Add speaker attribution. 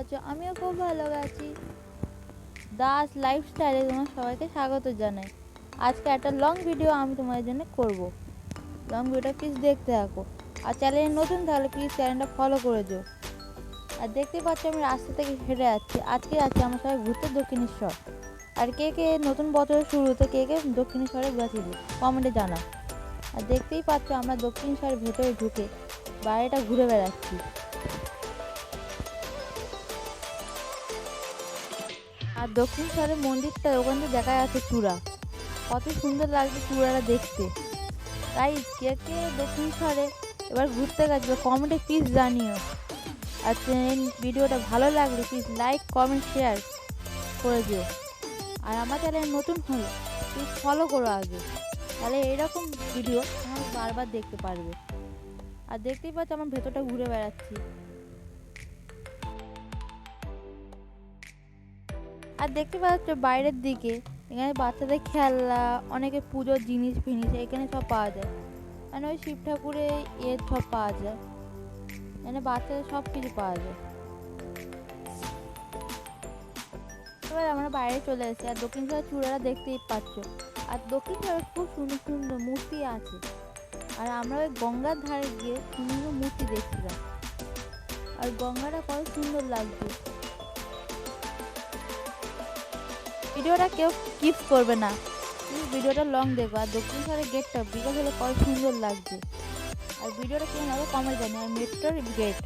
Speaker 1: আছো। আমিও খুব ভালো আছি। দাস লাইফস্টাইলে তোমার সবাইকে স্বাগত জানাই। আজকে একটা লং ভিডিও আমি তোমাদের জন্য করব। লং ভিডিওটা প্লিজ দেখতে থাকো। আর চ্যানেলে নতুন তাহলে প্লিজ চ্যানেলটা ফলো করে দিও। আর দেখতে পাচ্ছ আমি রাস্তা থেকে হেঁটে যাচ্ছি। আজকে যাচ্ছি আমার সবাই ঘুরতে দক্ষিণেশ্বর। আর কে কে নতুন বছরের শুরুতে কে কে দক্ষিণেশ্বরে গেছিল কমেন্টে জানা আর দেখতেই পাচ্ছ আমরা দক্ষিণেশ্বরের ভেতরে ঢুকে বাইরেটা ঘুরে বেড়াচ্ছি। আর দক্ষিণ দক্ষিণেশ্বরের মন্দিরটা ওখান থেকে দেখা যাচ্ছে চূড়া। কত সুন্দর লাগছে চূড়াটা দেখতে। তাই কে কে দক্ষিণ দক্ষিণেশ্বরে এবার ঘুরতে গেছে কমেন্টে প্লিজ জানিও। আর ভিডিওটা ভালো লাগলে প্লিজ লাইক কমেন্ট শেয়ার করে দিও। আর আমার চ্যানেল নতুন হলে প্লিজ ফলো করো আগে। তাহলে এইরকম ভিডিও তোমরা বারবার দেখতে পারবে। আর দেখতেই পাচ্ছ আমার ভেতরটা ঘুরে বেড়াচ্ছি। আর দেখতে পাচ্ছ বাইরের দিকে, এখানে বাচ্চাদের খেলনা, অনেকে পুজোর জিনিস ফিনিস এখানে সব পাওয়া যায়। মানে ওই শিব ঠাকুরের এর সব পাওয়া যায়। এখানে বাচ্চাদের সব কিছু পাওয়া যায়। এবার আমরা বাইরে চলে এসেছি, আর দক্ষিণ সাইড চূড়াটা দেখতেই পাচ্ছ। আর দক্ষিণ সাইডে খুব সুন্দর সুন্দর মূর্তি আছে। আর আমরা ওই গঙ্গার ধারে গিয়ে সুন্দর মূর্তি দেখছিলাম। আর গঙ্গাটা কত সুন্দর লাগছে। ভিডিওটা কেউ কিপ করবে না। প্লিজ ভিডিওটা লং দেখো আর দক্ষিণ সারের গেটটা বিকাশ হলে কত সুন্দর লাগছে। আর ভিডিওটা কেমন লাগবে কমেন্ট জানি আর মেট্রোর গেট